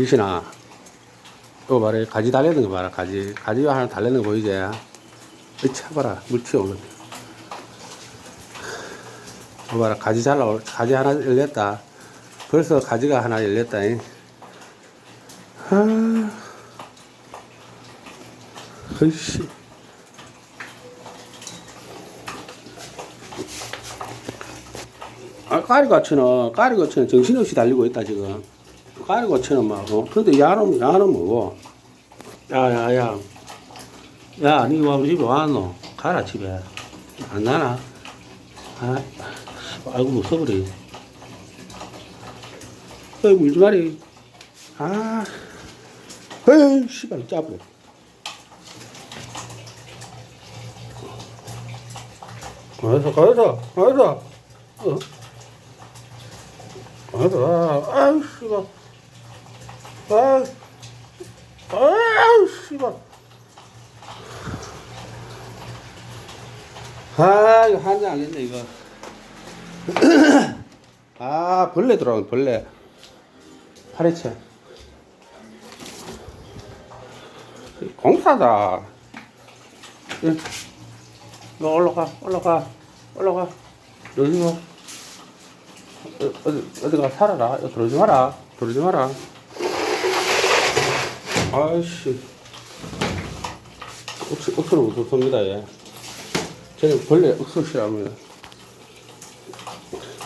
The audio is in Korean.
귀신아. 이거 봐라. 가지 달리는 거 봐라. 가지. 가지 하나 달리는 거 보이지? 이 차 봐라. 물 튀어오는 거. 이거 봐라. 가지 잘 나올, 가지 하나 열렸다. 벌써 가지가 하나 열렸다. 잉. 아. 으이씨. 아, 까리고치는, 까리고치는 정신없이 달리고 있다, 지금. 까리고 치는 막, 어? 근데 야는, 야는 뭐고? 야, 야, 야. 야, 니 와, 우리 집에 와노? 가라, 집에. 안 나나? 아, 아이고, 무서워버려. 어이, 물지 마리. 아, 에이, 씨발, 짜버려. 가서, 가서, 가서. 어? 가서, 아유, 씨발. 아, 아유, 씨발. 아, 이거 한장 알겠네, 이거. 아, 벌레 들어오네, 벌레. 파리채. 공사다. 예. 너 올라가, 올라가, 올라가. 여기 뭐. 어, 어디, 어디 가 살아라. 들어오지 마라. 들어오지 마라. 아이씨. 억수, 억수로 무섭습니다, 얘. 쟤는 벌레 억수시랍니다.